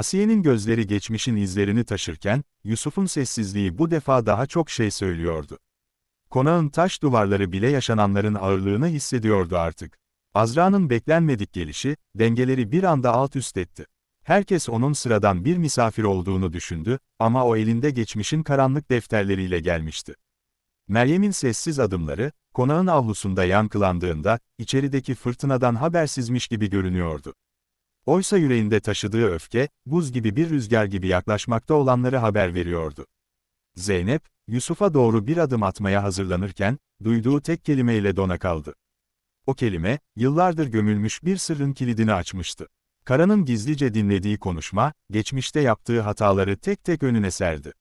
Asiye'nin gözleri geçmişin izlerini taşırken, Yusuf'un sessizliği bu defa daha çok şey söylüyordu. Konağın taş duvarları bile yaşananların ağırlığını hissediyordu artık. Azra'nın beklenmedik gelişi, dengeleri bir anda alt üst etti. Herkes onun sıradan bir misafir olduğunu düşündü, ama o elinde geçmişin karanlık defterleriyle gelmişti. Meryem'in sessiz adımları, konağın avlusunda yankılandığında, içerideki fırtınadan habersizmiş gibi görünüyordu. Oysa yüreğinde taşıdığı öfke, buz gibi bir rüzgar gibi yaklaşmakta olanları haber veriyordu. Zeynep, Yusuf'a doğru bir adım atmaya hazırlanırken, duyduğu tek kelimeyle dona kaldı. O kelime, yıllardır gömülmüş bir sırrın kilidini açmıştı. Kara'nın gizlice dinlediği konuşma, geçmişte yaptığı hataları tek tek önüne serdi.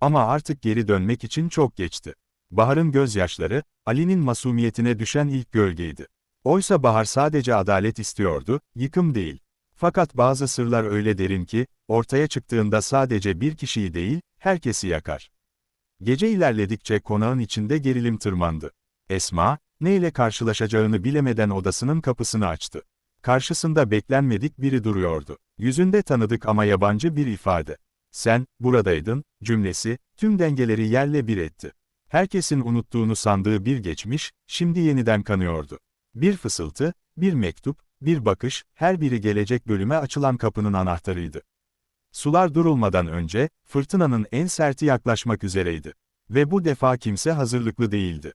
Ama artık geri dönmek için çok geçti. Bahar'ın gözyaşları, Ali'nin masumiyetine düşen ilk gölgeydi. Oysa Bahar sadece adalet istiyordu, yıkım değil. Fakat bazı sırlar öyle derin ki, ortaya çıktığında sadece bir kişiyi değil, herkesi yakar. Gece ilerledikçe konağın içinde gerilim tırmandı. Esma, neyle karşılaşacağını bilemeden odasının kapısını açtı. Karşısında beklenmedik biri duruyordu. Yüzünde tanıdık ama yabancı bir ifade. Sen, buradaydın, cümlesi, tüm dengeleri yerle bir etti. Herkesin unuttuğunu sandığı bir geçmiş, şimdi yeniden kanıyordu. Bir fısıltı, bir mektup, bir bakış, her biri gelecek bölüme açılan kapının anahtarıydı. Sular durulmadan önce, fırtınanın en serti yaklaşmak üzereydi. Ve bu defa kimse hazırlıklı değildi.